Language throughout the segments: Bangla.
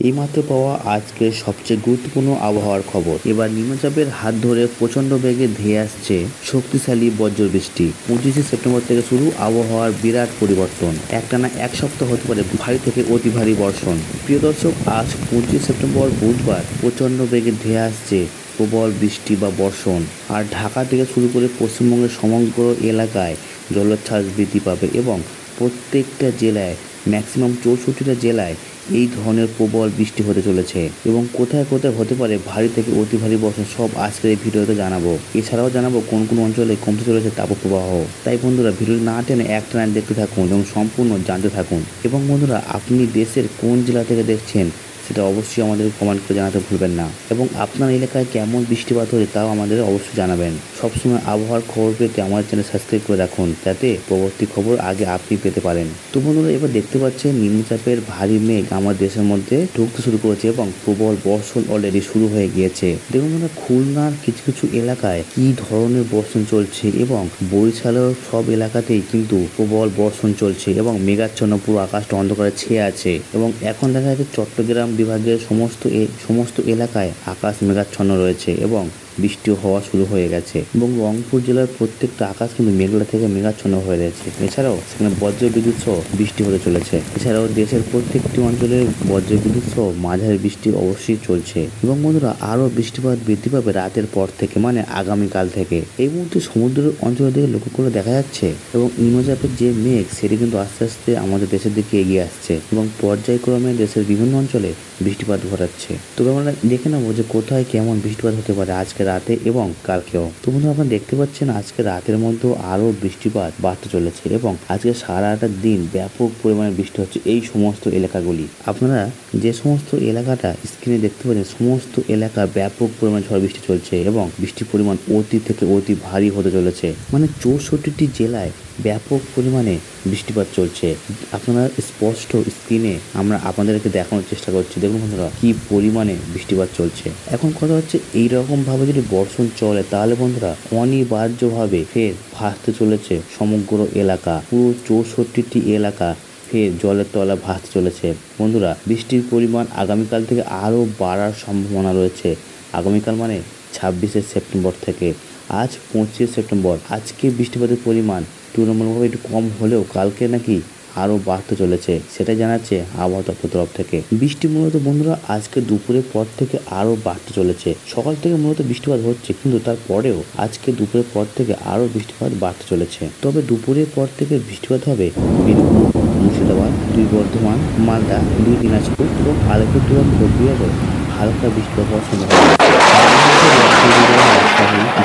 এইমাত্র পাওয়া আজকের সবচেয়ে গুরুত্বপূর্ণ আবহাওয়ার খবর। এবার নিম্নচাপের হাত ধরে প্রচণ্ড বেগে ধেয়ে আসছে শক্তিশালী বজ্রবৃষ্টি। পঁচিশে সেপ্টেম্বর থেকে শুরু আবহাওয়ার বিরাট পরিবর্তন। একটানা এক সপ্তাহ হতে পারে ভারী থেকে অতি ভারী বর্ষণ। প্রিয় দর্শক, আজ পঁচিশে সেপ্টেম্বর বুধবার প্রচণ্ড বেগে ধেয়ে আসছে প্রবল বৃষ্টি বা বর্ষণ। আর ঢাকা থেকে শুরু করে পশ্চিমবঙ্গের সমগ্র এলাকায় জলোচ্ছ্বাস বৃদ্ধি পাবে এবং প্রত্যেকটা জেলায় ম্যাক্সিমাম চৌষট্টিটা জেলায় এই ধরনের প্রবল বৃষ্টি হতে চলেছে এবং কোথায় কোথায় হতে পারে ভারী থেকে অতি ভারী বর্ষণ সব আজকের এই ভিডিওতে জানাব। এছাড়াও জানাব কোন কোন অঞ্চলে কমতে চলেছে তাপপ্রবাহ। তাই বন্ধুরা ভিডিও না টেনে এক টান দেখতে থাকুন এবং সম্পূর্ণ জানতে থাকুন। এবং বন্ধুরা, আপনি দেশের কোন জেলা থেকে দেখছেন সেটা অবশ্যই আমাদের কমেন্ট করে জানাতে ভুলবেন না। এবং আপনার এলাকায় কেমন বৃষ্টিপাত হচ্ছে তাও আমাদের অবশ্যই জানাবেন। সবসময় আবহাওয়ার খবর পেতে আমাদের চ্যানেল সাবস্ক্রাইব করে রাখুন, যাতে পরবর্তী খবর আগে আপনি পেতে পারেন। তো বন্ধুরা, এবার দেখতে পাচ্ছেন নিম্নচাপের ভারী মেঘ আমার দেশের মধ্যে ঢুকতে শুরু করেছে এবং প্রবল বর্ষণ অলরেডি শুরু হয়ে গিয়েছে। দেখুন বন্ধুরা, খুলনার কিছু কিছু এলাকায় কি ধরনের বর্ষণ চলছে এবং বরিশালের সব এলাকাতেই কিন্তু প্রবল বর্ষণ চলছে এবং মেঘাচ্ছন্ন পুরো আকাশটা অন্ধকারে ছেয়ে আছে। এবং এখন দেখা যাচ্ছে চট্টগ্রাম বিভাগের সমস্ত সমস্ত এলাকায় আকাশ মেঘাচ্ছন্ন রয়েছে এবং বৃষ্টি হওয়া শুরু হয়ে গেছে। এবং রংপুর জেলার প্রত্যেকটা আকাশ কিন্তু মেঘলা থেকে মেঘাচ্ছন্ন হয়ে রয়েছে। এছাড়াও সেখানে বজ্র বিদ্যুৎ সহ বৃষ্টি হতে চলেছে। এছাড়াও দেশের প্রত্যেকটি অঞ্চলে বজ্র বিদ্যুৎ সহ মাঝারি বৃষ্টি অবশ্যই চলছে। এবং বন্ধুরা, আরও বৃষ্টিপাত বৃদ্ধি পাবে রাতের পর থেকে মানে আগামীকাল থেকে। এই মুহূর্তে সমুদ্রের অঞ্চলের দিকে লক্ষ্য করে দেখা যাচ্ছে এবং নিম্নচাপের যে মেঘ, সেটি কিন্তু আস্তে আস্তে আমাদের দেশের দিকে এগিয়ে আসছে। এবং পর্যায়ক্রমে দেশের বিভিন্ন অঞ্চলে বৃষ্টিপাত ঘটাচ্ছে। তবে আমরা দেখে নেব যে কোথায় কেমন বৃষ্টিপাত হতে পারে আজকে রাতে এবং কালকেও। তো বন্ধু আপনারা দেখতে পাচ্ছেন আজকে রাতের মধ্যেও আরও বৃষ্টিপাত বাড়তে চলেছে এবং আজকে সারাটা দিন ব্যাপক পরিমাণে বৃষ্টি হচ্ছে এই সমস্ত এলাকাগুলি। আপনারা যে সমস্ত এলাকাটা স্ক্রিনে দেখতে পাচ্ছেন, সমস্ত এলাকা ব্যাপক পরিমাণে ঝড় বৃষ্টি চলছে এবং বৃষ্টির পরিমাণ অতি থেকে অতি ভারী হতে চলেছে। মানে চৌষট্টিটি জেলায় ব্যাপক পরিমাণে বৃষ্টিপাত চলছে। আপনারা স্পষ্ট স্ক্রিনে আমরা আপনাদেরকে দেখানোর চেষ্টা করছি। দেখুন বন্ধুরা, কি পরিমাণে বৃষ্টিপাত চলছে। এখন কথা হচ্ছে এইরকম ভাবে যদি বর্ষণ চলে, তাহলে বন্ধুরা অনিবার্যভাবে ফের ভাসতে চলেছে সমগ্র এলাকা। পুরো চৌষট্টিটি এলাকা ফের জলের তলা ভাসতে চলেছে। বন্ধুরা, বৃষ্টির পরিমাণ আগামীকাল থেকে আরও বাড়ার সম্ভাবনা রয়েছে। আগামীকাল মানে ছাব্বিশে সেপ্টেম্বর থেকে, আজ পঁচিশে সেপ্টেম্বর। আজকে বৃষ্টিপাতের পরিমাণ তুলনামূলকভাবে একটু কম হলেও কালকে নাকি আরও বাড়তে চলেছে সেটা জানাচ্ছে আবহাওয়া দপ্তর তরফ থেকে। বৃষ্টি মূলত বন্ধুরা আজকে দুপুরের পর থেকে আরও বাড়তে চলেছে। সকাল থেকে মূলত বৃষ্টিপাত হচ্ছে, কিন্তু তারপরেও আজকে দুপুরের পর থেকে আরও বৃষ্টিপাত বাড়তে চলেছে। তবে দুপুরের পর থেকে বৃষ্টিপাত হবে বীরভূম, মুর্শিদাবাদ, দুই বর্ধমান, মালদা, দুই দিনাজপুর এবং আলিপুরদুয়ার কোচবিহারে হালকা বৃষ্টিপাত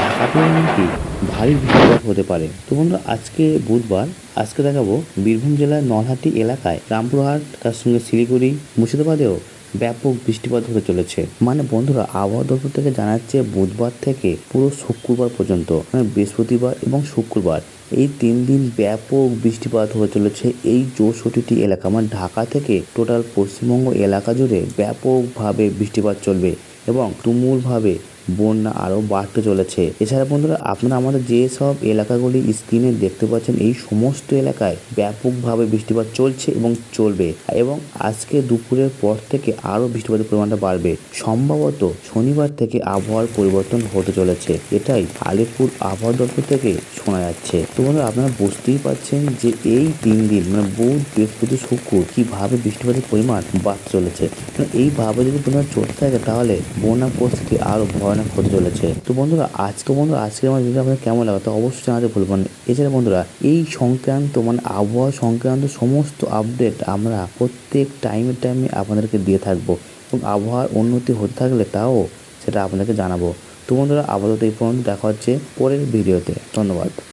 ঢাকাতেও এমনকি ভারী বৃষ্টিপাত হতে পারে। তো বন্ধুরা, আজকে বুধবার, আজকে দেখাবো বীরভূম জেলার নলহাটি এলাকায় রামপুরহাট, তার সঙ্গে শিলিগুড়ি, মুর্শিদাবাদেও ব্যাপক বৃষ্টিপাত হতে চলেছে। মানে বন্ধুরা, আবহাওয়া দপ্তর থেকে জানাচ্ছে বুধবার থেকে পুরো শুক্রবার পর্যন্ত মানে বৃহস্পতিবার এবং শুক্রবার। এই তিন দিন ব্যাপক বৃষ্টিপাত হয়ে চলেছে। এই চৌষট্টিটি এলাকা মানে ঢাকা থেকে টোটাল পশ্চিমবঙ্গ এলাকা জুড়ে ব্যাপকভাবে বৃষ্টিপাত চলবে এবং তুমুলভাবে বন্যা আরও বাড়তে চলেছে। এছাড়া বন্ধুরা, আপনারা আমাদের যে সব এলাকাগুলি স্ক্রিনে দেখতে পাচ্ছেন, এই সমস্ত এলাকায় ব্যাপকভাবে বৃষ্টিপাত চলছে এবং চলবে এবং আজকে দুপুরের পর থেকে আরও বৃষ্টিপাতের পরিমাণটা বাড়বে। সম্ভবত শনিবার থেকে আবহাওয়ার পরিবর্তন হতে চলেছে। এটাই আলিপুর আবহাওয়া দপ্তর থেকে শোনা যাচ্ছে। তো বন্ধুরা, আপনারা বুঝতেই পারছেন যে এই তিন দিন মানে বুধ, বৃহস্পতি, শুক্র কীভাবে বৃষ্টিপাতের পরিমাণ বাড়তে চলেছে। এইভাবে যদি তোমার চলতে থাকে, তাহলে বন্যা পরিস্থিতি আরও ভয়ানক হতে চলেছে। তো বন্ধুরা, আজকে বন্ধুরা আজকে আমার ভিডিও আপনাদের কেমন লাগে তো অবশ্যই জানাতে ভুলবেন না। এছাড়া বন্ধুরা, এই সংক্রান্ত মানে আবহাওয়া সংক্রান্ত সমস্ত আপডেট আমরা প্রত্যেক টাইমে টাইমে আপনাদেরকে দিয়ে থাকব এবং আবহাওয়ার উন্নতি হতে থাকলে তাও সেটা আপনাদেরকে জানাব। তো বন্ধুরা, আপাতত এই পর্যন্ত দেখা হচ্ছে পরের ভিডিওতে ধন্যবাদ।